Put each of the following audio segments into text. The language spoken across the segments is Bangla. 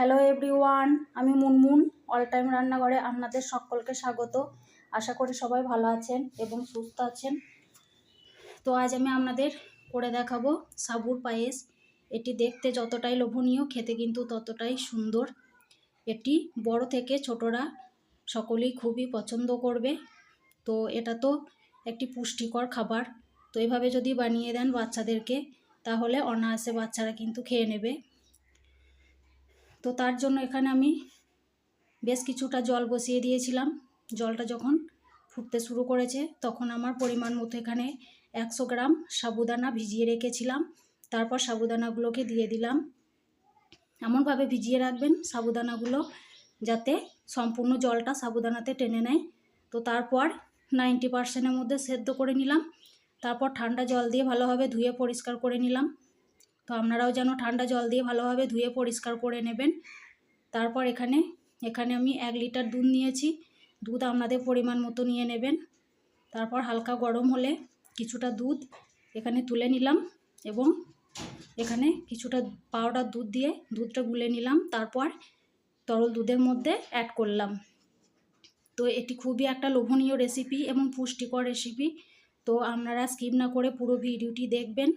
হ্যালো এভরিওয়ান আমি মুনমুন অল টাইম রান্নাঘরে আপনাদের সকলকে স্বাগত। আশা করি সবাই ভালো আছেন এবং সুস্থ আছেন। তো আজ আমি আপনাদের করে দেখাবো সাবুর পায়েস। এটি দেখতে যতটাই লোভনীয়, খেতে কিন্তু ততটাই সুন্দর। এটি বড় থেকে ছোটরা সকলেই খুবই পছন্দ করবে। তো এটা তো একটি পুষ্টিকর খাবার। তো এভাবে যদি বানিয়ে দেন বাচ্চাদেরকে, তাহলে অনায়াসে বাচ্চারা কিন্তু খেয়ে নেবে। তো তার জন্য এখানে আমি বেশ কিছুটা জল বসিয়ে দিয়েছিলাম। জলটা যখন ফুটতে শুরু করেছে, তখন আমার পরিমাণ মতো এখানে একশো গ্রাম সাবুদানা ভিজিয়ে রেখেছিলাম। তারপর সাবুদানাগুলোকে দিয়ে দিলাম। এমনভাবে ভিজিয়ে রাখবেন সাবুদানাগুলো যাতে সম্পূর্ণ জলটা সাবুদানাতে টেনে নেয়। তো তারপর নাইনটি পার্সেন্টের মধ্যে সেদ্ধ করে নিলাম। তারপর ঠান্ডা জল দিয়ে ভালোভাবে ধুয়ে পরিষ্কার করে নিলাম। তো আপনারাও যেন ঠান্ডা জল দিয়ে ভালোভাবে ধুয়ে পরিষ্কার করে নেবেন। তারপর এখানে এখানে আমি এক লিটার দুধ নিয়েছি। দুধ আপনাদের পরিমাণ মতো নিয়ে নেবেন। তারপর হালকা গরম হলে কিছুটা দুধ এখানে তুলে নিলাম এবং এখানে কিছুটা পাউডার দুধ দিয়ে দুধটা গুলে নিলাম। তারপর তরল দুধের মধ্যে অ্যাড করলাম। তো এটি খুবই একটা লোভনীয় রেসিপি এবং পুষ্টিকর রেসিপি তো আপনারা স্কিপ না করে পুরো ভিডিওটি দেখবেন।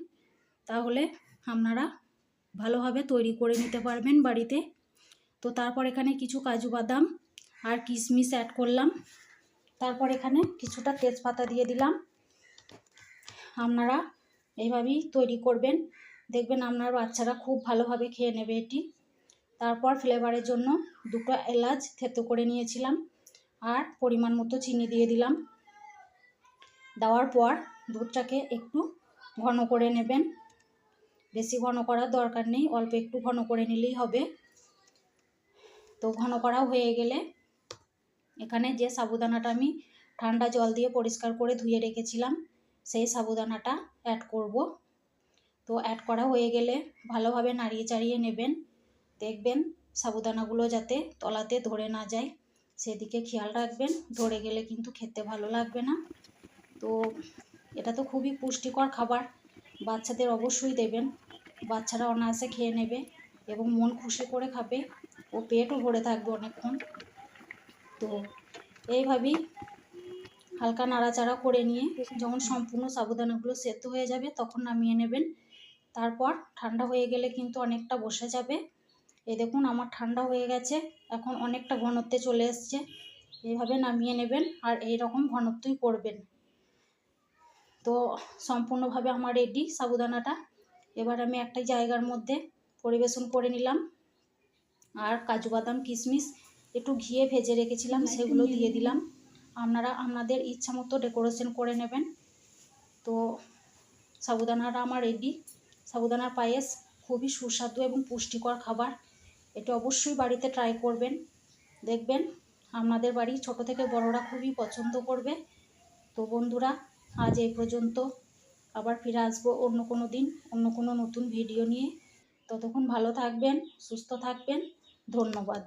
তাহলে আপনারা ভালোভাবে তৈরি করে নিতে পারবেন বাড়িতে। তো তারপর এখানে কিছু কাজু বাদাম আর কিশমিশ অ্যাড করলাম। তারপর এখানে কিছুটা তেজপাতা দিয়ে দিলাম। আপনারা এইভাবেই তৈরি করবেন। দেখবেন আপনার বাচ্চারা খুব ভালোভাবে খেয়ে নেবে এটি। তারপর ফ্লেভারের জন্য দুটো এলাচ থেতো করে নিয়েছিলাম আর পরিমাণ মতো চিনি দিয়ে দিলাম। দেওয়ার পর দুধটাকে একটু ঘন করে নেবেন। বেশি ঘন করার দরকার নেই, অল্প একটু ঘন করে নিলেই হবে। তো ঘন করা হয়ে গেলে এখানে যে সাবুদানাটা আমি ঠান্ডা জল দিয়ে পরিষ্কার করে ধুয়ে রেখেছিলাম, সেই সাবুদানাটা অ্যাড করব। তো অ্যাড করা হয়ে গেলে ভালোভাবে নাড়িয়ে চাড়িয়ে নেবেন। দেখবেন সাবুদানাগুলো যাতে তলাতে ধরে না যায়। সেদিকে খেয়াল রাখবেন, ধরে গেলে কিন্তু খেতে ভালো লাগবে না। তো এটা তো খুবই পুষ্টিকর খাবার, বাচ্চাদের অবশ্যই দেবেন। বাচ্চারা অনায়াসে খেয়ে নেবে এবং মন খুশি করে খাবে। ও পেটও ভরে থাকবে অনেকক্ষণ। তো এইভাবেই হালকা নাড়াচাড়া করে নিয়ে যখন সম্পূর্ণ সাবুদানাগুলো সেদ্ধ হয়ে যাবে তখন নামিয়ে নেবেন। তারপর ঠান্ডা হয়ে গেলে কিন্তু অনেকটা বসে যাবে। এই দেখুন আমার ঠান্ডা হয়ে গেছে, এখন অনেকটা ঘনত্বে চলে এসছে। এইভাবে নামিয়ে নেবেন আর এই রকম ঘনত্বই করবেন। তো সম্পূর্ণভাবে আমার রেডি সাবুদানাটা। এবার আমি একটা জায়গার মধ্যে পরিবেশন করে নিলাম। আর কাজু বাদাম কিশমিশ একটু ঘিয়ে ভেজে রেখেছিলাম সেগুলো দিয়ে দিলাম। আপনারা আপনাদের ইচ্ছা মতো ডেকোরেশন করে নেবেন। তো সাবুদানাটা আমার রেডি সাবুদানার পায়েস খুবই সুস্বাদু এবং পুষ্টিকর খাবার। এটা অবশ্যই বাড়িতে ট্রাই করবেন। দেখবেন আপনাদের বাড়ি ছোট থেকে বড়রা খুবই পছন্দ করবে। তো বন্ধুরা আজ এই পর্যন্ত। আবার ফিরে আসব অন্য কোনো দিন, অন্য কোনো নতুন ভিডিও নিয়ে। ততক্ষণ ভালো থাকবেন, সুস্থ থাকবেন। ধন্যবাদ।